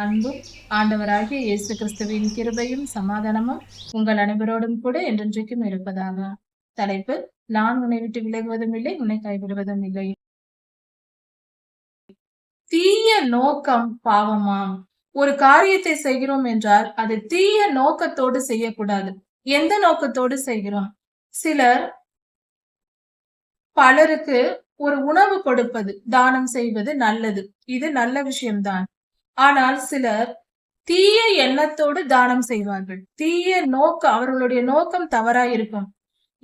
அன்பும் ஆண்டவராகிய இயேசு கிறிஸ்துவின் கிருபையும் சமாதானமும் உங்கள் அனைவரோடும் கூட என்றென்றைக்கும் இருப்பதாக. தலைப்பு நான் உன்னை விட்டு விலகுவதும் இல்லை உன்னை கைவிடுவதும் இல்லை. தீய நோக்கம் பாவமாம் ஒரு காரியத்தை செய்கிறோம் என்றால் அது தீய நோக்கத்தோடு செய்யக்கூடாது. எந்த நோக்கத்தோடு செய்கிறோம்? சிலர் பலருக்கு ஒரு உணவு கொடுப்பது தானம் செய்வது நல்லது. இது நல்ல விஷயம்தான். ஆனால் சிலர் தீய எண்ணத்தோடு தானம் செய்வார்கள். தீய நோக்கம் அவர்களுடைய நோக்கம் தவறாய் இருக்கும்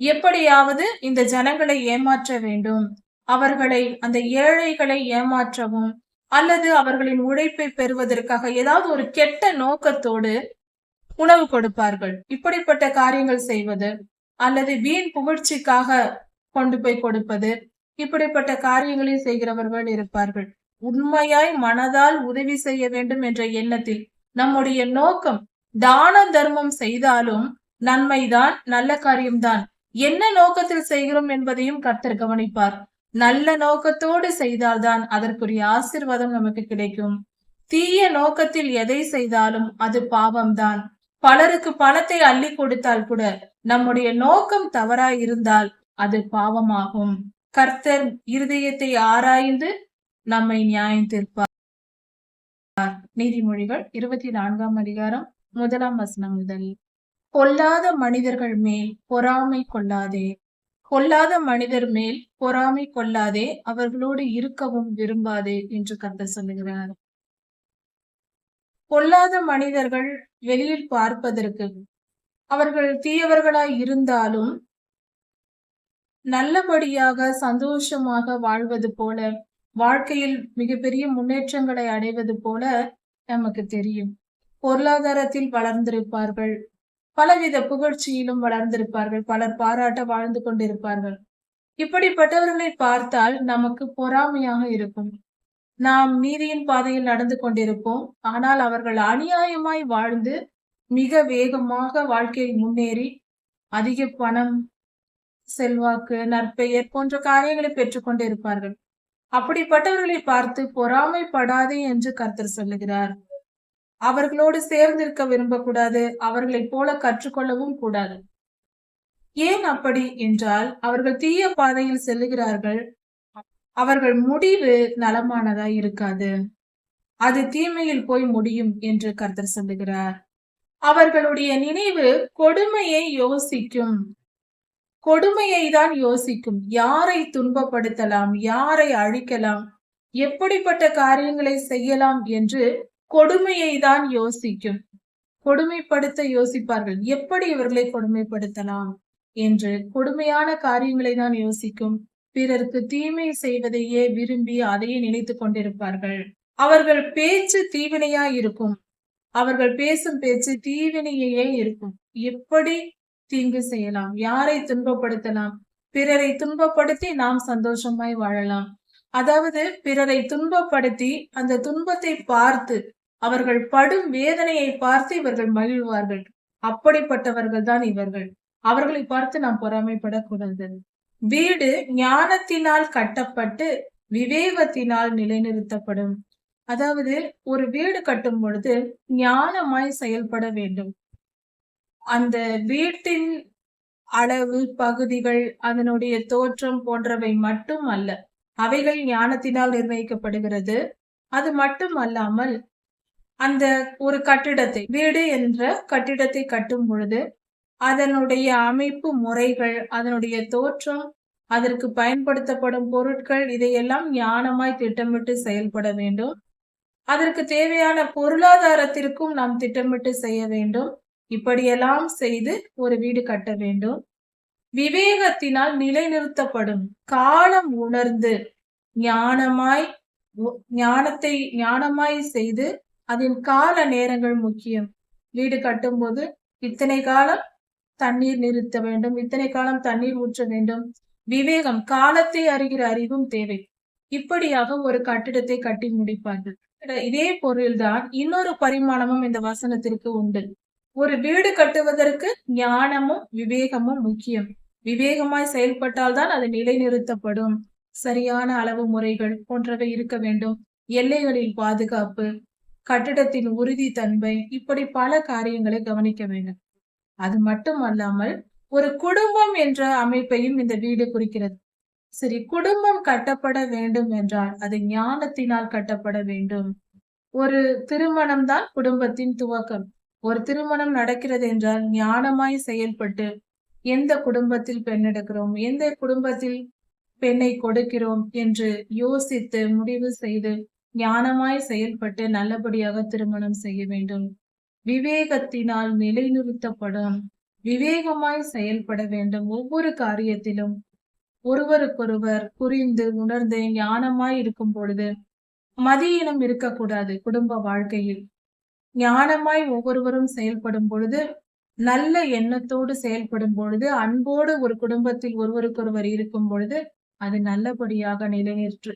எப்படியாவது இந்த ஜனங்களை ஏமாற்ற வேண்டும். அவர்களை அந்த ஏழைகளை ஏமாற்றவும் அல்லது அவர்களின் உழைப்பை பெறுவதற்காக ஏதாவது ஒரு கெட்ட நோக்கத்தோடு உணவு கொடுப்பார்கள். இப்படிப்பட்ட காரியங்கள் செய்வது அல்லது வீண் புகழ்ச்சிக்காக கொண்டு போய் கொடுப்பது இப்படிப்பட்ட காரியங்களை செய்கிறவர்கள் இருப்பார்கள். உண்மையாய் மனதால் உதவி செய்ய வேண்டும் என்ற எண்ணத்தில் நம்முடைய நோக்கம் தான தர்மம் செய்தாலும் நன்மைதான் நல்ல காரியம்தான். என்ன நோக்கத்தில் செய்கிறோம் என்பதையும் கர்த்தர் கவனிப்பார். நல்ல நோக்கத்தோடு செய்தால்தான் அதற்குரிய ஆசிர்வாதம் நமக்கு கிடைக்கும். தீய நோக்கத்தில் எதை செய்தாலும் அது பாவம்தான். பலருக்கு பணத்தை அள்ளி கொடுத்தால் கூட நம்முடைய நோக்கம் தவறாய் இருந்தால் அது பாவமாகும். கர்த்தர் இருதயத்தை ஆராய்ந்து நம்மை நியாயம் தீர்ப்பார். நீதிமொழிகள் இருபத்தி நான்காம் அதிகாரம் முதலாம் வசனம் முதல். பொல்லாத மனிதர்கள் மேல் பொறாமை கொள்ளாதே. பொல்லாத மனிதர் மேல் பொறாமை கொள்ளாதே. அவர்களோடு இருக்கவும் விரும்பாதே என்று கத்த சொல்லுகிறார். பொல்லாத மனிதர்கள் வெளியில் பார்ப்பதற்கு அவர்கள் தீயவர்களாய் இருந்தாலும் நல்லபடியாக சந்தோஷமாக வாழ்வது போல வாழ்க்கையில் மிகப்பெரிய முன்னேற்றங்களை அடைவது போல நமக்கு தெரியும். பொருளாதாரத்தில் வளர்ந்திருப்பார்கள். பலவித புகழ்ச்சியிலும் வளர்ந்திருப்பார்கள். பலர் பாராட்ட வாழ்ந்து கொண்டிருப்பார்கள். இப்படிப்பட்டவர்களை பார்த்தால் நமக்கு பொறாமையாக இருக்கும். நாம் நீதியின் பாதையில் நடந்து கொண்டிருப்போம். ஆனால் அவர்கள் அநியாயமாய் வாழ்ந்து மிக வேகமாக வாழ்க்கையில் முன்னேறி அதிக பணம் செல்வாக்கு நற்பெயர் போன்ற காரியங்களை பெற்றுக்கொண்டு இருப்பார்கள் அப்படிப்பட்டவர்களை பார்த்து பொறாமைப்படாதே என்று கர்த்தர் சொல்லுகிறார். அவர்களோடு சேர்ந்திருக்க விரும்பக்கூடாது அவர்களைப் போல கற்றுக்கொள்ளவும் கூடாது. ஏன் அப்படி என்றால் அவர்கள் தீய பாதையில் செல்லுகிறார்கள். அவர்கள் முடிவு நலமானதா இருக்காது. அது தீமையில் போய் முடியும் என்று கர்த்தர் சொல்லுகிறார். அவர்களுடைய நினைவு கொடுமையை யோசிக்கும். கொடுமையை தான் யோசிக்கும். யாரை துன்பப்படுத்தலாம்? யாரை அழிக்கலாம்? எப்படிப்பட்ட காரியங்களை செய்யலாம் என்று கொடுமையை தான் யோசிக்கும். கொடுமைப்படுத்த யோசிப்பார்கள். எப்படி இவர்களை கொடுமைப்படுத்தலாம் என்று கொடுமையான காரியங்களை தான் யோசிக்கும். பிறருக்கு தீமை செய்வதையே விரும்பி அதையே நினைத்து கொண்டிருப்பார்கள். அவர்கள் பேச்சு தீவினையா இருக்கும். அவர்கள் பேசும் பேச்சு தீவினையே இருக்கும். எப்படி தீங்கு செய்யலாம். யாரை துன்பப்படுத்தலாம்? பிறரை துன்பப்படுத்தி நாம் சந்தோஷமாய் வாழலாம். அதாவது பிறரை துன்பப்படுத்தி அந்த துன்பத்தை பார்த்து அவர்கள் படும் வேதனையை பார்த்து இவர்கள் மகிழ்வார்கள். அப்படிப்பட்டவர்கள் தான் இவர்கள். அவர்களை பார்த்து நாம் பொறாமைப்படக்கூடாது. வீடு ஞானத்தினால் கட்டப்பட்டு விவேகத்தினால் நிலைநிறுத்தப்படும். அதாவது ஒரு வீடு கட்டும் பொழுது ஞானமாய் செயல்பட வேண்டும். அந்த வீட்டின் அளவு பகுதிகள் அதனுடைய தோற்றம் போன்றவை மட்டும் அல்ல அவைகள் ஞானத்தினால் நிர்ணயிக்கப்படுகிறது. அது மட்டும் அல்லாமல் அந்த ஒரு கட்டிடத்தை வீடு என்ற கட்டிடத்தை கட்டும் பொழுது அதனுடைய அமைப்பு முறைகள் அதனுடைய தோற்றம் அதற்கு பயன்படுத்தப்படும் பொருட்கள் இதையெல்லாம் ஞானமாய் திட்டமிட்டு செயல்பட வேண்டும். அதற்கு தேவையான பொருளாதாரத்திற்கும் நாம் திட்டமிட்டு செய்ய வேண்டும். இப்படியெல்லாம் செய்து ஒரு வீடு கட்ட வேண்டும். விவேகத்தினால் நிலைநிறுத்தப்படும் காலம் உணர்ந்து ஞானமாய் ஞானத்தை ஞானமாய் செய்து அதன் கால நேரங்கள் முக்கியம். வீடு கட்டும்போது இத்தனை காலம் தண்ணீர் நிறுத்த வேண்டும் இத்தனை காலம் தண்ணீர் ஊற்ற வேண்டும். விவேகம் காலத்தை அறிகிற அறிவும் தேவை. இப்படியாக ஒரு கட்டிடத்தை கட்டி முடிப்பார்கள். இதே பொருள்தான் இன்னொரு பரிமாணமும் இந்த வசனத்திற்கு உண்டு. ஒரு வீடு கட்டுவதற்கு ஞானமும் விவேகமும் முக்கியம். விவேகமாய் செயல்பட்டால்தான் அது நிலைநிறுத்தப்படும். சரியான அளவு முறைகள் போன்றவை இருக்க வேண்டும். எல்லைகளில் பாதுகாப்பு கட்டிடத்தின் உறுதி தன்மை இப்படி பல காரியங்களை கவனிக்க வேண்டும். அது மட்டும் அல்லாமல் ஒரு குடும்பம் என்ற அமைப்பையும் இந்த வீடு குறிக்கிறது. சரி குடும்பம் கட்டப்பட வேண்டும் என்றால் அது ஞானத்தினால் கட்டப்பட வேண்டும். ஒரு திருமணம் தான் குடும்பத்தின் துவக்கம். ஒரு திருமணம் நடக்கிறது என்றால் ஞானமாய் செயல்பட்டு எந்த குடும்பத்தில் பெண் எடுக்கிறோம் எந்த குடும்பத்தில் பெண்ணை கொடுக்கிறோம் என்று யோசித்து முடிவு செய்து ஞானமாய் செயல்பட்டு நல்லபடியாக திருமணம் செய்ய வேண்டும். விவேகத்தினால் நிலைநிறுத்தப்படும். விவேகமாய் செயல்பட வேண்டும். ஒவ்வொரு காரியத்திலும் ஒருவருக்கொருவர் புரிந்து உணர்ந்து ஞானமாய் இருக்கும் பொழுது மதியினம் இருக்கக்கூடாது குடும்ப வாழ்க்கையில். ஞானமாய் ஒவ்வொருவரும் செயல்படும் பொழுது நல்ல எண்ணத்தோடு செயல்படும் பொழுது அன்போடு ஒரு குடும்பத்தில் ஒருவருக்கொருவர் இருக்கும் பொழுது அது நல்லபடியாக நிலைநிறுத்து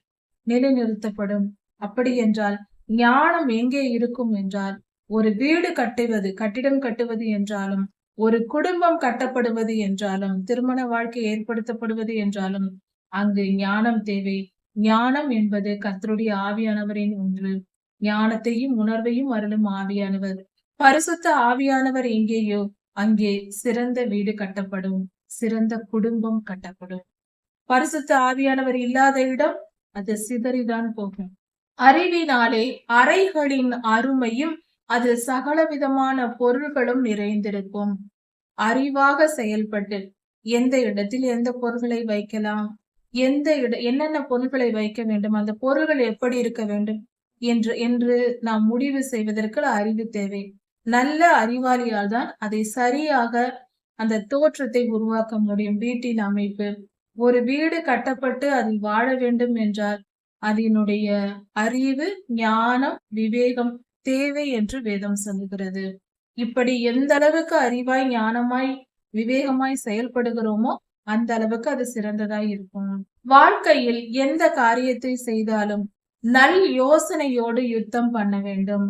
நிலைநிறுத்தப்படும். அப்படி என்றால் ஞானம் எங்கே இருக்கும் என்றால் ஒரு வீடு கட்டுவது கட்டிடம் கட்டுவது என்றாலும் ஒரு குடும்பம் கட்டப்படுவது என்றாலும் திருமண வாழ்க்கை ஏற்படுத்தப்படுவது என்றாலும் அங்கு ஞானம் தேவை. ஞானம் என்பது கர்த்தருடைய ஆவியானவரின் ஒன்று. ஞானத்தையும் உணர்வையும் அருளும் ஆவியானவர். பரிசுத்த ஆவியானவர் எங்கேயோ? அங்கே சிறந்த வீடு கட்டப்படும். சிறந்த குடும்பம் கட்டப்படும். பரிசுத்த ஆவியானவர் இல்லாத இடம் அது சிதறிதான் போகும். அறிவினாலே அறைகளின் அருமையும் அது சகலவிதமான பொருள்களும் நிறைந்திருக்கும். அறிவாக செயல்பட்டு எந்த இடத்தில் எந்த பொருள்களை வைக்கலாம்? எந்த இட என்னென்ன பொருள்களை வைக்க வேண்டும்? அந்த பொருள்கள் எப்படி இருக்க வேண்டும்? என்று என்று நாம் முடிவு செய்வதற்கு அறிவு தேவை. நல்ல அறிவாளியால் தான் அதை சரியாக அந்த தோற்றத்தை உருவாக்க முடியும். வீட்டின் அமைப்பு ஒரு வீடு கட்டப்பட்டு அதில் வாழ வேண்டும் என்றால் அதனுடைய அறிவு ஞானம் விவேகம் தேவை என்று வேதம் சொல்லுகிறது. இப்படி எந்த அளவுக்கு அறிவாய் ஞானமாய் விவேகமாய் செயல்படுகிறோமோ அந்த அளவுக்கு அது சிறந்ததாய் இருக்கும். வாழ்க்கையில் எந்த காரியத்தை செய்தாலும் நல் யோசனையோடு யுத்தம் பண்ண வேண்டும்.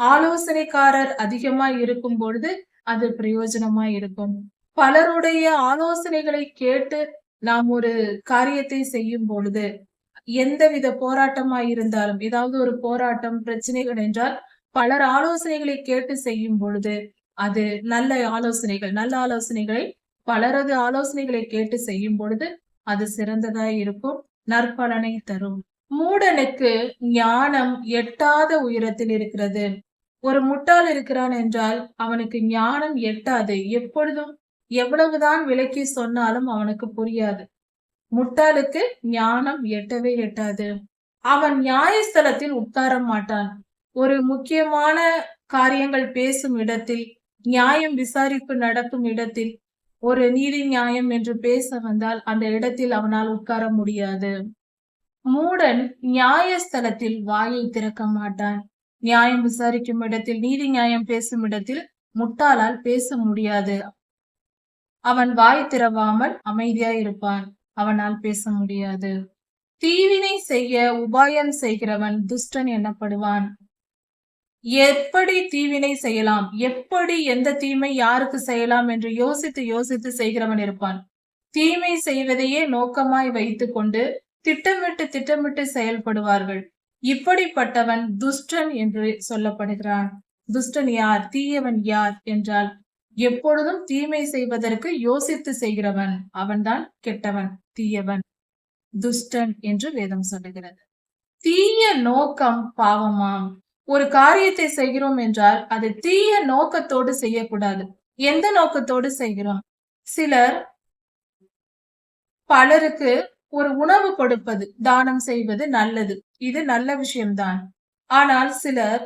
ஆலோசனைக்காரர் அதிகமா இருக்கும் பொழுது அது பிரயோஜனமா இருக்கும். பலருடைய ஆலோசனைகளை கேட்டு நாம் ஒரு காரியத்தை செய்யும் பொழுது எந்தவித போராட்டமா இருந்தாலும் ஏதாவது ஒரு போராட்டம் பிரச்சனைகள் என்றால் பலர் ஆலோசனைகளை கேட்டு செய்யும் பொழுது அது நல்ல ஆலோசனைகள் நல்ல ஆலோசனைகளை பலரது ஆலோசனைகளை கேட்டு செய்யும் பொழுது அது சிறந்ததாய் இருக்கும் நற்பலனை தரும். மூடனுக்கு ஞானம் எட்டாத உயரத்தில் இருக்கிறது. ஒரு முட்டாள் இருக்கிறான் என்றால் அவனுக்கு ஞானம் எட்டாது. எப்பொழுதும் எவ்வளவுதான் விலக்கி சொன்னாலும் அவனுக்கு புரியாது. முட்டாளுக்கு ஞானம் எட்டவே எட்டாது. அவன் நியாயஸ்தலத்தில் உட்கார மாட்டான். ஒரு முக்கியமான காரியங்கள் பேசும் இடத்தில் நியாயம் விசாரிப்பு நடக்கும் இடத்தில் ஒரு நீதி நியாயம் என்று பேச வந்தால் அந்த இடத்தில் அவனால் உட்கார முடியாது. மூடன் நியாயஸ்தலத்தில் வாயை திறக்க மாட்டான். நியாயம் விசாரிக்கும் இடத்தில் நீதி நியாயம் பேசும் இடத்தில் முட்டாளால் பேச முடியாது. அவன் வாய் திறவாமல் அமைதியாயிருப்பான் அவனால் பேச முடியாது. தீவினை செய்ய உபாயம் செய்கிறவன் துஷ்டன் எனப்படுவான். எப்படி தீவினை செய்யலாம்? எப்படி எந்த தீமை யாருக்கு செய்யலாம் என்று யோசித்து யோசித்து செய்கிறவன் இருப்பான். தீமை செய்வதையே நோக்கமாய் வைத்துக்கொண்டு திட்டமிட்டு திட்டமிட்டு செயல்படுவார்கள். இப்படிப்பட்டவன் துஷ்டன் என்று சொல்லப்படுகிறான். துஷ்டன் யார்? தீயவன் யார்? என்றால் எப்பொழுதும் தீமை செய்வதற்கு யோசித்து செய்கிறவன் அவன்தான் கெட்டவன் தீயவன் துஷ்டன் என்று வேதம் சொல்லுகிறது. தீய நோக்கம் பாவமாம் ஒரு காரியத்தை செய்கிறோம் என்றால் அது தீய நோக்கத்தோடு செய்யக்கூடாது. எந்த நோக்கத்தோடு செய்கிறோம்? சிலர் பலருக்கு ஒரு உணவு கொடுப்பது தானம் செய்வது நல்லது. இது நல்ல விஷயம்தான். ஆனால் சிலர்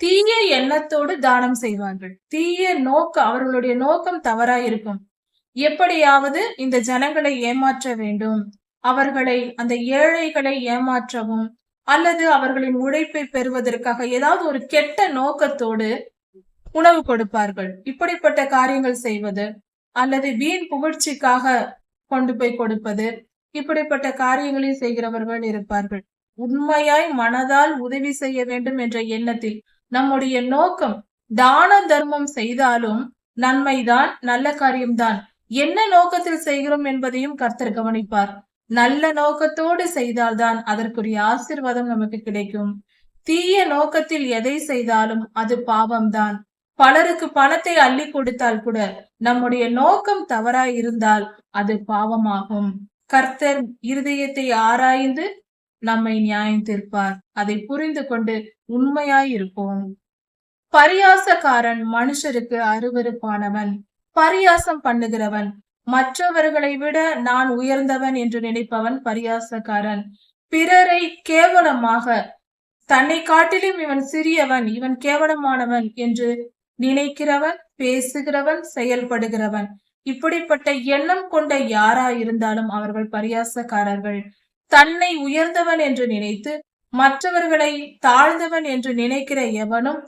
தீய எண்ணத்தோடு தானம் செய்வார்கள். தீய நோக்கம் அவர்களுடைய நோக்கம் தவறாயிருக்கும். எப்படியாவது இந்த ஜனங்களை ஏமாற்ற வேண்டும். அவர்களை அந்த ஏழைகளை ஏமாற்றவும் அல்லது அவர்களின் உழைப்பை பெறுவதற்காக ஏதாவது ஒரு கெட்ட நோக்கத்தோடு உணவு கொடுப்பார்கள். இப்படிப்பட்ட காரியங்கள் செய்வது அல்லது வீண் புகழ்ச்சிக்காக கொண்டு போய் கொடுப்பது இப்படிப்பட்ட காரியங்களை செய்கிறவர்கள் இருப்பார்கள். உண்மையாய் மனதால் உதவி செய்ய வேண்டும் என்ற எண்ணத்தில் நம்முடைய நோக்கம் தான தர்மம் செய்தாலும் நன்மைதான் நல்ல காரியம்தான். என்ன நோக்கத்தில் செய்கிறோம் என்பதையும் கர்த்தர் கவனிப்பார். நல்ல நோக்கத்தோடு செய்தால்தான் அதற்குரிய ஆசிர்வாதம் நமக்கு கிடைக்கும். தீய நோக்கத்தில் எதை செய்தாலும் அது பாவம்தான். பலருக்கு பணத்தை அள்ளி கொடுத்தால் கூட நம்முடைய நோக்கம் தவறாய் இருந்தால் அது பாவமாகும். கர்த்தர் இருதயத்தை ஆராய்ந்து நம்மை நியாயம் தீர்ப்பார். அதை புரிந்து கொண்டு உண்மையாய் இருப்போம். பரியாசக்காரன் மனுஷருக்கு அருவருப்பானவன். பரியாசம் பண்ணுகிறவன். மற்றவர்களை விட நான் உயர்ந்தவன் என்று நினைப்பவன் பரியாசக்காரன். பிறரை கேவலமாக தன்னை காட்டிலும் இவன் சிறியவன் இவன் கேவலமானவன் என்று நினைக்கிறவன் பேசுகிறவன் செயல்படுகிறவன். இப்படிப்பட்ட எண்ணம் கொண்ட யாரா இருந்தாலும் அவர்கள் பரியாசக்காரர்கள். தன்னை உயர்ந்தவன் என்று நினைத்து மற்றவர்களை தாழ்ந்தவன் என்று நினைக்கிற எவனும்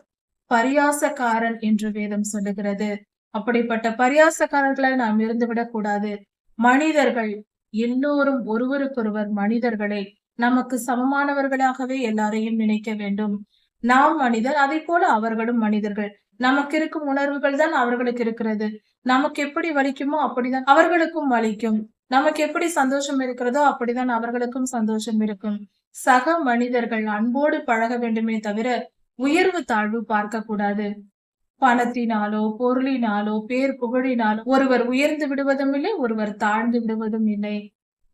பரியாசக்காரன் என்று வேதம் சொல்லுகிறது. அப்படிப்பட்ட பரியாசக்காரர்களை நாம் இருந்துவிடக் கூடாது. மனிதர்கள் எல்லோரும் ஒருவருக்கொருவர் மனிதர்களை நமக்கு சமமானவர்களாகவே எல்லாரையும் நினைக்க வேண்டும். நாம் மனிதர் அதை போல அவர்களும் மனிதர்கள். நமக்கு இருக்கும் உணர்வுகள் தான் அவர்களுக்கு இருக்கிறது. நமக்கு எப்படி வலிக்குமோ அப்படிதான் அவர்களுக்கும் வலிக்கும். நமக்கு எப்படி சந்தோஷம் இருக்கிறதோ அப்படிதான் அவர்களுக்கும் சந்தோஷம் இருக்கும். சக மனிதர்கள் அன்போடு பழக வேண்டுமே தவிர உயர்வு தாழ்வு பார்க்க கூடாது. பணத்தினாலோ பொருளினாலோ பேர் புகழினாலோ ஒருவர் உயர்ந்து விடுவதும் இல்லை ஒருவர் தாழ்ந்து விடுவதும் இல்லை.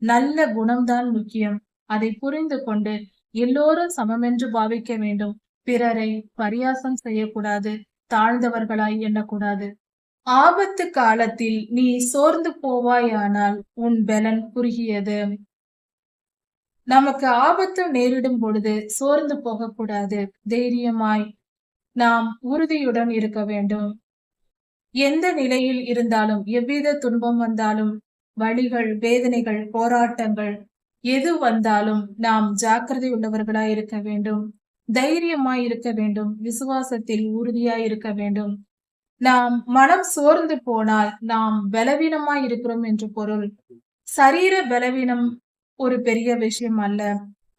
நல்ல குணம்தான் முக்கியம். அதை புரிந்து கொண்டு எல்லோரும் சமமென்று பாவிக்க வேண்டும். பிறரை பரியாசம் செய்யக்கூடாது. தாழ்ந்தவர்களாய் எண்ணக்கூடாது. ஆபத்து காலத்தில் நீ சோர்ந்து போவாயானால் உன் பலன் குறுகியது. நமக்கு ஆபத்து நேரிடும் பொழுது சோர்ந்து போகக்கூடாது. தைரியமாய் நாம் உறுதியுடன் இருக்க வேண்டும். எந்த நிலையில் இருந்தாலும் எவ்வித துன்பம் வந்தாலும் வழிகள் வேதனைகள் போராட்டங்கள் எது வந்தாலும் நாம் ஜாக்கிரதை உள்ளவர்களாய் இருக்க வேண்டும். தைரியமாய் இருக்க வேண்டும். விசுவாசத்தில் உறுதியாய் இருக்க வேண்டும். நாம் மனம் சோர்ந்து போனால் நாம் பலவீனமா இருக்கிறோம் என்று பொருள். சரீர பலவீனம் ஒரு பெரிய விஷயம் அல்ல.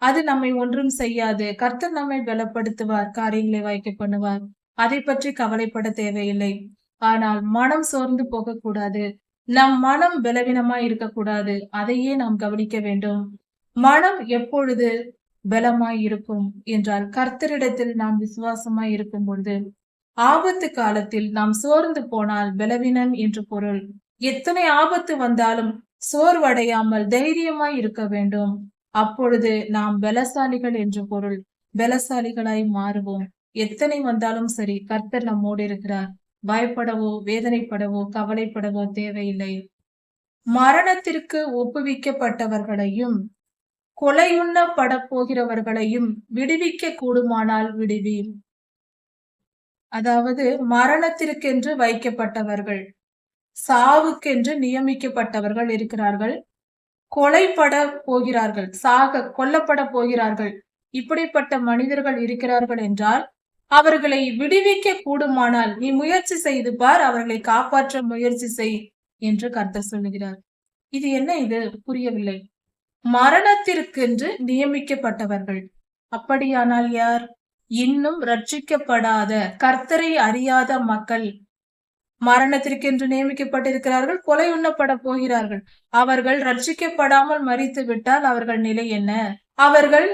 அது நம்மை ஒன்றும் செய்யாது. கர்த்தர் நம்மை பலப்படுத்துவார் காரியங்களை வாய்க்க பண்ணுவார். அதை பற்றி கவலைப்பட தேவையில்லை. ஆனால் மனம் சோர்ந்து போகக்கூடாது. நம் மனம் பலவீனமா இருக்கக்கூடாது. அதையே நாம் கவனிக்க வேண்டும். மனம் எப்பொழுது பலமாய் இருக்கும் என்றால் கர்த்தரிடத்தில் நாம் விசுவாசமாய் இருக்கும் பொழுது ஆபத்து காலத்தில் நாம் சோர்ந்து போனால் பலவீனன் என்று பொருள். எத்தனை ஆபத்து வந்தாலும் சோர்வடையாமல் தைரியமாய் இருக்க வேண்டும். அப்பொழுது நாம் பலசாலிகள் என்று பொருள். பலசாலிகளாய் மாறுவோம். எத்தனை வந்தாலும் சரி கர்த்தர் நம்மோடு இருக்கிறார். பயப்படவோ வேதனைப்படவோ கவலைப்படவோ தேவையில்லை. மரணத்திற்கு ஒப்புவிக்கப்பட்டவர்களையும் கொலையுண்ணப்பட போகிறவர்களையும் விடுவிக்க கூடுமானால் விடுவி. அதாவது மரணத்திற்கென்று வைக்கப்பட்டவர்கள் சாவுக்கென்று நியமிக்கப்பட்டவர்கள் இருக்கிறார்கள் கொலைப்பட போகிறார்கள் சாக கொல்லப்பட போகிறார்கள் இப்படிப்பட்ட மனிதர்கள் இருக்கிறார்கள் என்றால் அவர்களை விடுவிக்க கூடுமானால் நீ முயற்சி செய்து பார் அவர்களை காப்பாற்ற முயற்சி செய் என்று கர்த்தர் சொல்லுகிறார். இது என்ன இது? புரியவில்லை. மரணத்திற்கென்று நியமிக்கப்பட்டவர்கள். அப்படியானால் யார்? இன்னும் ரட்சிக்கப்படாத கர்த்தரை அறியாத மக்கள் மரணத்திற்கென்று நியமிக்கப்பட்டிருக்கிறார்கள் கொலை உண்ணப்பட போகிறார்கள். அவர்கள் ரட்சிக்கப்படாமல் மறித்து விட்டால் அவர்கள் நிலை என்ன? அவர்கள்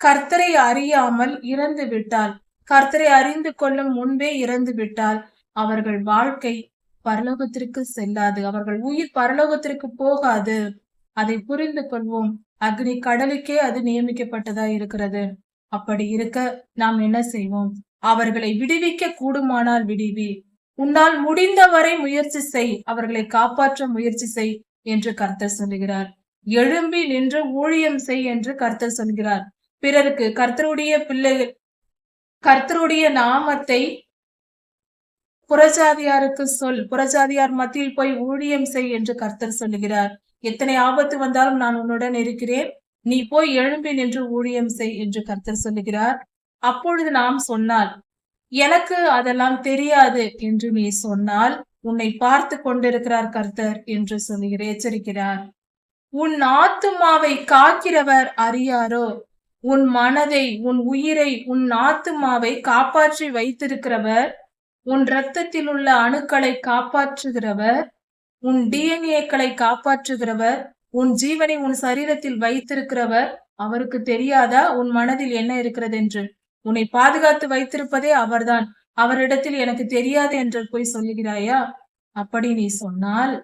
கர்த்தரை அறியாமல் இறந்து விட்டால் கர்த்தரை அறிந்து கொள்ளும் முன்பே இறந்து விட்டால் அவர்கள் வாழ்க்கை பரலோகத்திற்கு செல்லாது அவர்கள் உயிர் பரலோகத்திற்கு போகாது. அதை புரிந்து கொள்வோம். அக்னி கடலுக்கே அது நியமிக்கப்பட்டதா இருக்கிறது? அப்படி இருக்க நாம் என்ன செய்வோம்? அவர்களை விடுவிக்க கூடுமானால் விடுவி. உன்னால் முடிந்தவரை முயற்சி செய். அவர்களை காப்பாற்ற முயற்சி செய் என்று கர்த்தர் சொல்லுகிறார். எழும்பி நின்று ஊழியம் செய் என்று கர்த்தர் சொல்கிறார் பிறருக்கு கர்த்தருடைய பிள்ளைகள் கர்த்தருடைய நாமத்தை புறஜாதியாருக்கு சொல். புறஜாதியார் மத்தியில் போய் ஊழியம் செய் என்று கர்த்தர் சொல்லுகிறார். எத்தனை ஆபத்து வந்தாலும் நான் உன்னுடன் இருக்கிறேன். நீ போய் எழும்பி நின்று ஊழியம் செய் என்று கர்த்தர் சொல்லுகிறார். அப்பொழுது நாம் சொன்னால் எனக்கு அதெல்லாம் தெரியாது என்று நீ சொன்னால் உன்னை பார்த்து கொண்டிருக்கிறார் கர்த்தர் என்று சொல்லுகிற எச்சரிக்கிறார். உன் ஆத்துமாவை காக்கிறவர் அறியாரோ? உன் மனதை உன் உயிரை உன் ஆத்துமாவை காப்பாற்றி வைத்திருக்கிறவர்? உன் இரத்தத்தில் உள்ள அணுக்களை காப்பாற்றுகிறவர்? உன் டிஎன்ஏக்களை காப்பாற்றுகிறவர்? உன் ஜீவனை உன் சரீரத்தில் வைத்திருக்கிறவர் அவருக்கு தெரியாதா? உன் மனதில் என்ன இருக்கிறது என்று உன்னை பாதுகாத்து வைத்திருப்பதே அவர்தான். அவரிடத்தில் எனக்கு தெரியாது என்று போய் சொல்லுகிறாயா? அப்படி நீ சொன்னால்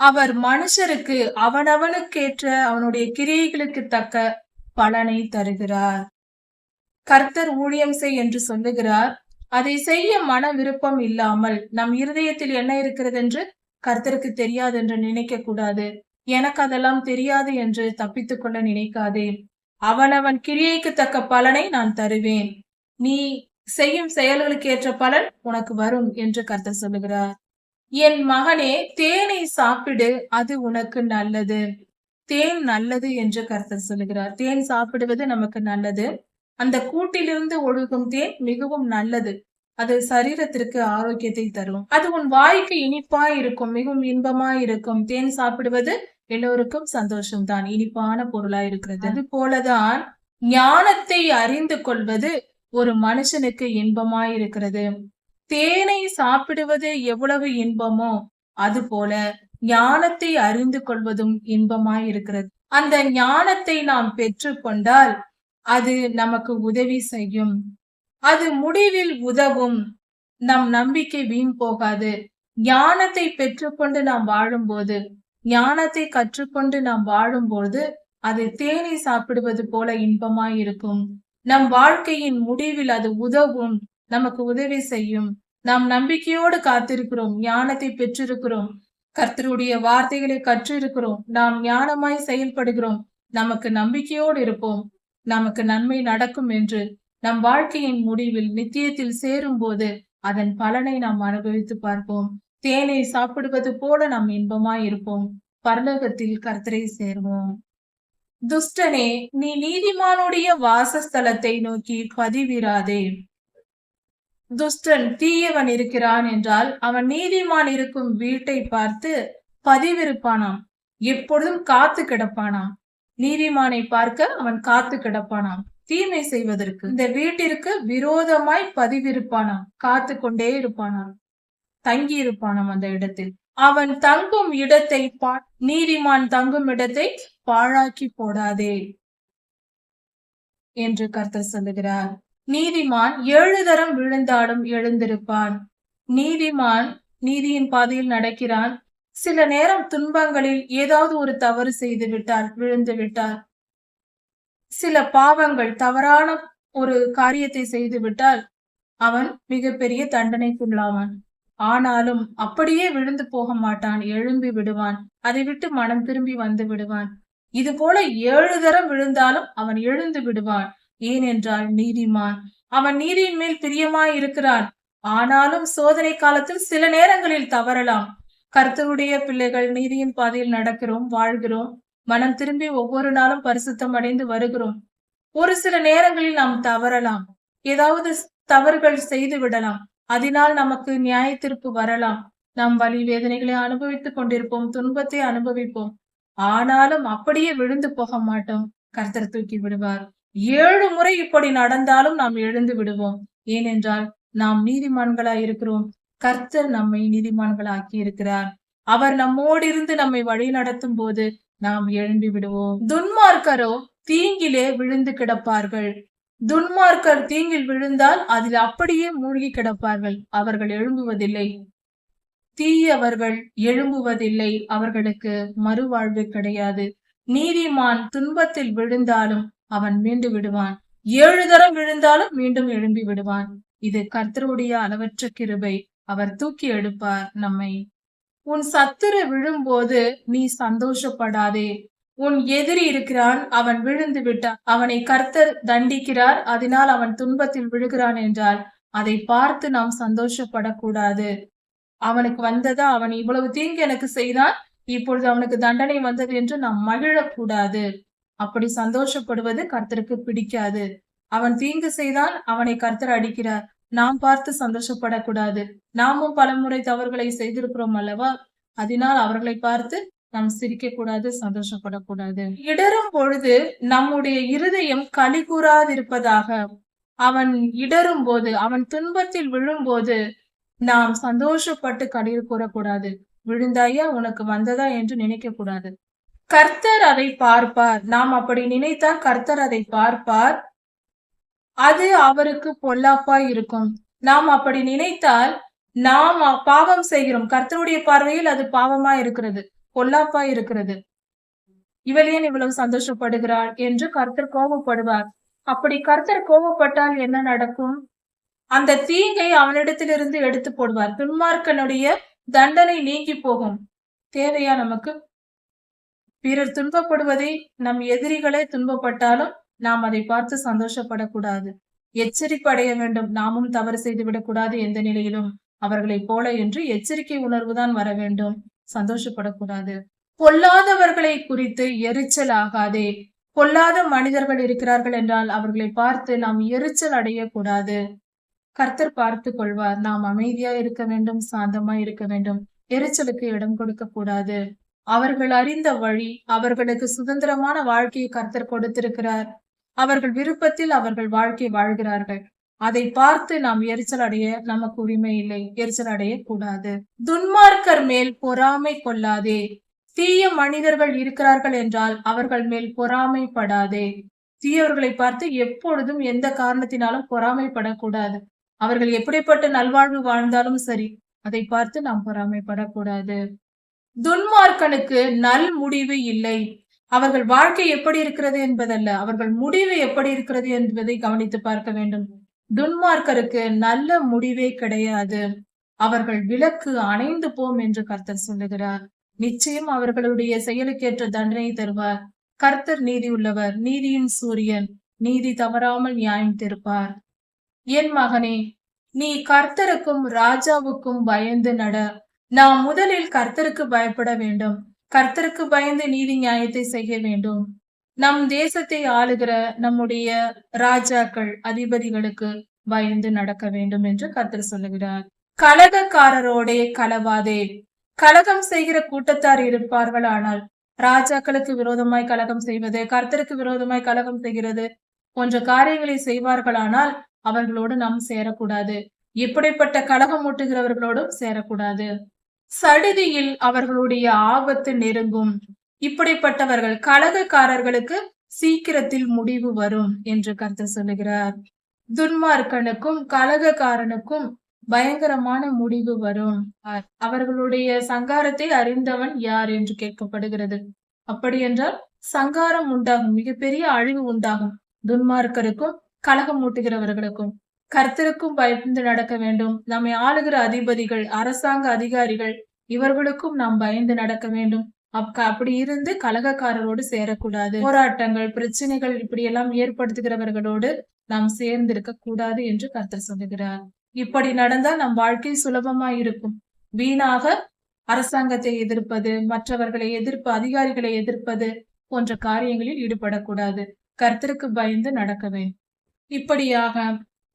அவர் மனுஷருக்கு அவனவனுக்கேற்ற அவனுடைய கிரியைகளுக்கு தக்க பலனை தருகிறார். கர்த்தர் ஊழியம் செய் என்று சொல்லுகிறார். அதை செய்ய மன விருப்பம் இல்லாமல் நம் இருதயத்தில் என்ன இருக்கிறது என்று கர்த்தருக்கு தெரியாது என்று நினைக்க கூடாது எனக்கு அதெல்லாம் தெரியாது என்று தப்பித்துக்கொள்ள நினைக்காதே. அவனவன் கிரியைக்கு தக்க பலனை நான் தருவேன். நீ செய்யும் செயல்களுக்கு ஏற்ற பலன் உனக்கு வரும் என்று கர்த்தர் சொல்லுகிறார். என் மகனே தேனை சாப்பிடு அது உனக்கு நல்லது. தேன் நல்லது என்று கர்த்தர் சொல்லுகிறார். தேன் சாப்பிடுவது நமக்கு நல்லது. அந்த கூட்டிலிருந்து ஒழுகும் தேன் மிகவும் நல்லது. அது சரீரத்திற்கு ஆரோக்கியத்தை தரும். அது உன் வாய்க்கு இனிப்பா இருக்கும் மிகவும் இன்பமா இருக்கும். தேன் சாப்பிடுவது எல்லோருக்கும் சந்தோஷம்தான். இனிப்பான பொருளா இருக்கிறது. அது போலதான் ஞானத்தை அறிந்து கொள்வது ஒரு மனுஷனுக்கு இன்பமாய் இருக்கிறது. தேனை சாப்பிடுவது எவ்வளவு இன்பமோ அது போல ஞானத்தை அறிந்து கொள்வதும் இன்பமாய் இருக்கிறது. அந்த ஞானத்தை நாம் பெற்றுக்கொண்டால் அது நமக்கு உதவி செய்யும். அது முடிவில் உதவும். நம் நம்பிக்கை வீண் போகாது. ஞானத்தை பெற்றுக்கொண்டு நாம் வாழும்போது ஞானத்தை கற்றுக்கொண்டு நாம் வாழும்போது அது தேனை சாப்பிடுவது போல இன்பமாய் இருக்கும். நம் வாழ்க்கையின் முடிவில் அது உதவும் நமக்கு உதவி செய்யும். நாம் நம்பிக்கையோடு காத்திருக்கிறோம் ஞானத்தை பெற்றிருக்கிறோம். கர்த்தருடைய வார்த்தைகளை கற்றிருக்கிறோம். நாம் ஞானமாய் செயல்படுகிறோம். நமக்கு நம்பிக்கையோடு இருப்போம். நமக்கு நன்மை நடக்கும் என்று நம் வாழ்க்கையின் முடிவில் நித்தியத்தில் சேரும் போது அதன் பலனை நாம் அனுபவித்து பார்ப்போம். தேனை சாப்பிடுவது போல நாம் இன்பமாய் இருப்போம். பரலோகத்தில் கர்த்தரை சேர்வோம். துஷ்டனே நீ நீதிமானுடைய வாசஸ்தலத்தை நோக்கி பதிவிராதே. துஷ்டன் தீயவன் இருக்கிறான் என்றால் அவன் நீதிமான் இருக்கும் வீட்டை பார்த்து பதிவிருப்பானாம். எப்பொழுதும் காத்து கிடப்பானாம். நீதிமானை பார்க்க அவன் காத்து கிடப்பானாம். தீமை செய்வதற்கு இந்த வீட்டிற்கு விரோதமாய் பதிவிருப்பானாம். காத்து கொண்டே இருப்பானாம். தங்கியிருப்பானாம் அந்த இடத்தில். அவன் தங்கும் இடத்தை நீதிமான் தங்கும் இடத்தை பாழாக்கி போடாதே என்று கர்த்தர் சொல்லுகிறார். நீதிமான் ஏழு தரம் விழுந்தாலும் எழுந்திருப்பான். நீதிமான் நீதியின் பாதையில் நடக்கிறான். சில நேரம் துன்பங்களில் ஏதாவது ஒரு தவறு செய்து விட்டார் விழுந்து விட்டார். சில பாவங்கள் தவறான ஒரு காரியத்தை செய்து விட்டால் அவன் மிகப்பெரிய தண்டனைக்குள்ளாவான். ஆனாலும் அப்படியே விழுந்து போக மாட்டான் எழும்பி விடுவான் அதை விட்டு மனம் திரும்பி வந்து விடுவான். இது போல ஏழு தரம் விழுந்தாலும் அவன் எழுந்து விடுவான். ஏனென்றால் நீதிமான் அவன் நீதியின் மேல் பிரியமாய் இருக்கிறான் ஆனாலும் சோதனை காலத்தில் சில நேரங்களில் தவறலாம். கர்த்தருடைய பிள்ளைகள் நீதியின் பாதையில் நடக்கிறோம் வாழ்கிறோம். மனம் திரும்பி ஒவ்வொரு நாளும் பரிசுத்தம் அடைந்து வருகிறோம். ஒரு சில நேரங்களில் நாம் தவறலாம். ஏதாவது தவறுகள் செய்து விடலாம். அதனால் நமக்கு நியாய தீர்ப்பு வரலாம். நாம் வலி வேதனைகளை அனுபவித்துக் கொண்டிருப்போம் துன்பத்தை அனுபவிப்போம். ஆனாலும் அப்படியே விழுந்து போக மாட்டோம். கர்த்தர் தூக்கி விடுவார். ஏழு முறை இப்படி நடந்தாலும் நாம் எழுந்து விடுவோம். ஏனென்றால் நாம் நீதிமான்களாய் இருக்கிறோம். கர்த்தர் நம்மை நீதிமான்களாக்கி இருக்கிறார். அவர் நம்மோடு இருந்து நம்மை வழி நடத்தும் போது நாம் எழும்பி விடுவோம். துன்மார்க்கரோ தீங்கிலே விழுந்து கிடப்பார்கள். துன்மார்க்கர் தீங்கில் விழுந்தால் அதில் அப்படியே மூழ்கி கிடப்பார்கள். அவர்கள் எழும்புவதில்லை. தீயவர்கள் எழும்புவதில்லை. அவர்களுக்கு மறுவாழ்வு கிடையாது. நீதிமான் துன்பத்தில் விழுந்தாலும் அவன் மீண்டு விடுவான். ஏழு தரம் விழுந்தாலும் மீண்டும் எழும்பி விடுவான். இது கர்த்தருடைய அளவற்ற கிருபை. அவர் தூக்கி எடுப்பார் நம்மை. உன் சத்துரு விழும்போது நீ சந்தோஷப்படாதே. உன் எதிரி இருக்கிறான் அவன் விழுந்து விட்டான். அவனை கர்த்தர் தண்டிக்கிறார் அதனால் அவன் துன்பத்தில் விழுகிறான் என்றால் அதை பார்த்து நாம் சந்தோஷப்படக்கூடாது. அவனுக்கு வந்ததா? அவன் இவ்வளவு தீங்கு எனக்கு செய்தான். இப்பொழுது அவனுக்கு தண்டனை வந்தது என்று நாம் மகிழக்கூடாது. அப்படி சந்தோஷப்படுவது கர்த்தருக்கு பிடிக்காது. அவன் தீங்கு செய்தான் அவனை கர்த்தர் அடிக்கிறார். நாம் பார்த்து சந்தோஷப்படக்கூடாது. நாமும் பலமுறை தவறுகளை செய்திருக்கிறோம் அல்லவா? அதனால் அவர்களை பார்த்து நாம் சிரிக்கக்கூடாது சந்தோஷப்படக்கூடாது. இடரும் பொழுது நம்முடைய இருதயம் களி கூறாதிருப்பதாக அவன் இடரும் போது அவன் துன்பத்தில் விழும்போது நாம் சந்தோஷப்பட்டு கடில் கூறக்கூடாது. விழுந்தாயா உனக்கு வந்ததா என்று நினைக்க கூடாது கர்த்தர் அதை பார்ப்பார். நாம் அப்படி நினைத்தால் கர்த்தர் அதை பார்ப்பார். அது அவருக்கு பொல்லாப்பாய் இருக்கும். நாம் அப்படி நினைத்தால் நாம் பாவம் செய்கிறோம். கர்த்தருடைய பார்வையில் அது பாவமா இருக்கிறது. பொல்லாப்பாய் இருக்கிறது. இவள் ஏன் இவ்வளவு சந்தோஷப்படுகிறாள் என்று கர்த்தர் கோபப்படுவார். அப்படி கர்த்தர் கோபப்பட்டால் என்ன நடக்கும்? அந்த தீங்கை அவனிடத்திலிருந்து எடுத்து போடுவார். துன்மார்க்கனுடைய தண்டனை நீங்கி போகும். தேவையா நமக்கு? பிறர் துன்பப்படுவதை நம் எதிரிகளே துன்பப்பட்டாலும் நாம் அதை பார்த்து சந்தோஷப்படக்கூடாது. எச்சரிப்பு அடைய வேண்டும். நாமும் தவறு செய்து விடக்கூடாது எந்த நிலையிலும். அவர்களைப் போல என்று எச்சரிக்கை உணர்வுதான் வர வேண்டும். சந்தோஷப்படக்கூடாது. பொல்லாதவர்களை குறித்து எரிச்சல் ஆகாதே. பொல்லாத மனிதர்கள் இருக்கிறார்கள் என்றால் அவர்களை பார்த்து நாம் எரிச்சல் அடையக்கூடாது. கர்த்தர் பார்த்து கொள்வார் நாம் அமைதியா இருக்க வேண்டும் சாந்தமா இருக்க வேண்டும். எரிச்சலுக்கு இடம் கொடுக்க கூடாது அவர்கள் அறிந்த வழி அவர்களுக்கு சுதந்திரமான வாழ்க்கையை கர்த்தர் கொடுத்திருக்கிறார். அவர்கள் விருப்பத்தில் அவர்கள் வாழ்க்கை வாழ்கிறார்கள். அதை பார்த்து நாம் எரிச்சல் அடைய நமக்கு உரிமை இல்லை எரிச்சல் அடைய கூடாது துன்மார்க்கர் மேல் பொறாமை கொள்ளாதே. தீய மனிதர்கள் இருக்கிறார்கள் என்றால் அவர்கள் மேல் பொறாமைப்படாதே. தீயவர்களை பார்த்து எப்பொழுதும் எந்த காரணத்தினாலும் பொறாமைப்படக்கூடாது. அவர்கள் எப்படிப்பட்ட நல்வாழ்வு வாழ்ந்தாலும் சரி அதை பார்த்து நாம் பொறாமைப்படக்கூடாது. துன்மார்க்கனுக்கு நல் முடிவு இல்லை. அவர்கள் வாழ்க்கை எப்படி இருக்கிறது என்பதல்ல அவர்கள் முடிவு எப்படி இருக்கிறது என்பதை கவனித்து பார்க்க வேண்டும். துன்மார்க்கருக்கு நல்ல முடிவே கிடையாது. அவர்கள் விளக்கு அணைந்து போம் என்று கர்த்தர் சொல்லுகிறார். நிச்சயம் அவர்களுடைய செயலுக்கேற்ற தண்டனை தருவார். கர்த்தர் நீதி உள்ளவர் நீதியின் சூரியன் நீதி தவறாமல் நியாயம் தீர்ப்பார் என் மகனே நீ கர்த்தருக்கும் ராஜாவுக்கும் பயந்து நட. நாம் முதலில் கர்த்தருக்கு பயப்பட வேண்டும். கர்த்தருக்கு பயந்து நீதி நியாயத்தை செய்ய வேண்டும். நம் தேசத்தை ஆளுகிற நம்முடைய ராஜாக்கள் அதிபதிகளுக்கு பயந்து நடக்க வேண்டும் என்று கர்த்தர் சொல்லுகிறார். கலகக்காரரோடே கலவாதே. கலகம் செய்கிற கூட்டத்தார் இருப்பார்கள் ஆனால் ராஜாக்களுக்கு விரோதமாய் கலகம் செய்வது கர்த்தருக்கு விரோதமாய் கலகம் செய்கிறது போன்ற காரியங்களை செய்வார்களானால் அவர்களோடு நாம் சேரக்கூடாது. இப்படிப்பட்ட கலகம் ஊட்டுகிறவர்களோடும் சேரக்கூடாது. சடுதியில் அவர்களுடைய ஆபத்து நெருங்கும். இப்படிப்பட்டவர்கள் கலகக்காரர்களுக்கு சீக்கிரத்தில் முடிவு வரும் என்று கருத்து சொல்லுகிறார். துன்மார்க்கனுக்கும் கலகக்காரனுக்கும் பயங்கரமான முடிவு வரும். அவர்களுடைய சங்காரத்தை அறிந்தவன் யார் என்று கேட்கப்படுகிறது. அப்படி என்றால் சங்காரம் உண்டாகும் மிகப்பெரிய அழிவு உண்டாகும். துன்மார்க்கருக்கும் கலகம் மூட்டுகிறவர்களுக்கும் கர்த்தருக்கும் பயந்து நடக்க வேண்டும். நம்மை ஆளுகிற அதிபதிகள் அரசாங்க அதிகாரிகள் இவர்களுக்கும் நாம் பயந்து நடக்க வேண்டும். அப்படி இருந்து கலகக்காரரோடு சேரக்கூடாது. போராட்டங்கள் பிரச்சனைகள் இப்படியெல்லாம் ஏற்படுத்துகிறவர்களோடு நாம் சேர்ந்திருக்க கூடாது என்று கர்த்தர் சொல்லுகிறார். இப்படி நடந்தால் நம் வாழ்க்கை சுலபமா இருக்கும். வீணாக அரசாங்கத்தை எதிர்ப்பது மற்றவர்களை எதிர்ப்பு அதிகாரிகளை எதிர்ப்பது போன்ற காரியங்களில் ஈடுபடக்கூடாது. கர்த்தருக்கு பயந்து நடக்க வேண்டும் இப்படியாக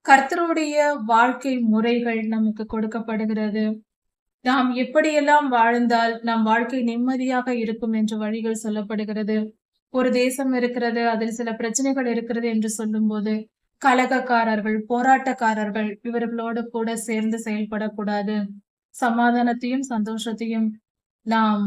கர்த்தருடைய வாழ்க்கை முறைகள் நமக்கு கொடுக்கப்படுகிறது. நாம் எப்படியெல்லாம் வாழ்ந்தால் நம் வாழ்க்கை நிம்மதியாக இருக்கும் என்ற வழிகள் சொல்லப்படுகிறது. ஒரு தேசம் இருக்கிறது அதில் சில பிரச்சனைகள் இருக்கிறது என்று சொல்லும்போது கலகக்காரர்கள் போராட்டக்காரர்கள் இவர்களோடு கூட சேர்ந்து செயல்படக்கூடாது. சமாதானத்தையும் சந்தோஷத்தையும் நாம்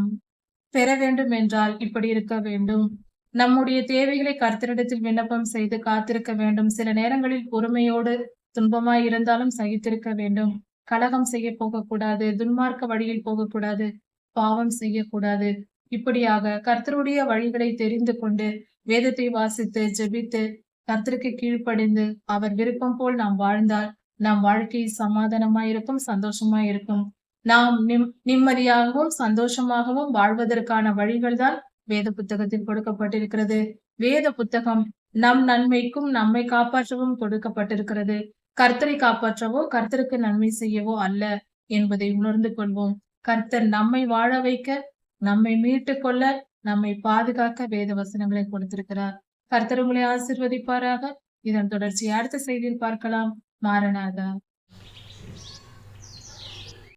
பெற வேண்டும் என்றால் இப்படி இருக்க வேண்டும். நம்முடைய தேவைகளை கர்த்தரிடத்தில் விண்ணப்பம் செய்து காத்திருக்க வேண்டும். சில நேரங்களில் பொறுமையோடு துன்பமாய் இருந்தாலும் சகித்திருக்க வேண்டும். கலகம் செய்ய போகக்கூடாது துன்மார்க்க வழியில் போகக்கூடாது பாவம் செய்யக்கூடாது. இப்படியாக கர்த்தருடைய வழிகளை தெரிந்து கொண்டு வேதத்தை வாசித்து ஜெபித்து கர்த்தருக்கு கீழ்ப்படிந்து அவர் விருப்பம் போல் நாம் வாழ்ந்தால் நம் வாழ்க்கை சமாதானமா இருக்கும் சந்தோஷமா இருக்கும் நாம் நிம் நிம்மதியாகவும் சந்தோஷமாகவும் வாழ்வதற்கான வழிகள் தான் வேத புத்தகத்தில் கொடுக்கப்பட்டிருக்கிறது. வேத புத்தகம் நம் நன்மைக்கும் நம்மை காப்பாற்றவும் கொடுக்கப்பட்டிருக்கிறது. கர்த்தரை காப்பாற்றவோ கர்த்தருக்கு நன்மை செய்யவோ அல்ல என்பதை உணர்ந்து கொள்வோம். கர்த்தர் நம்மை வாழ வைக்க நம்மை மீட்டு கொள்ள நம்மை பாதுகாக்க வேத வசனங்களை கொடுத்திருக்கிறார். கர்த்தர் உங்களை ஆசிர்வதிப்பாராக. இதன் தொடர்ச்சி அடுத்த செய்தியில் பார்க்கலாம். மாரநாதா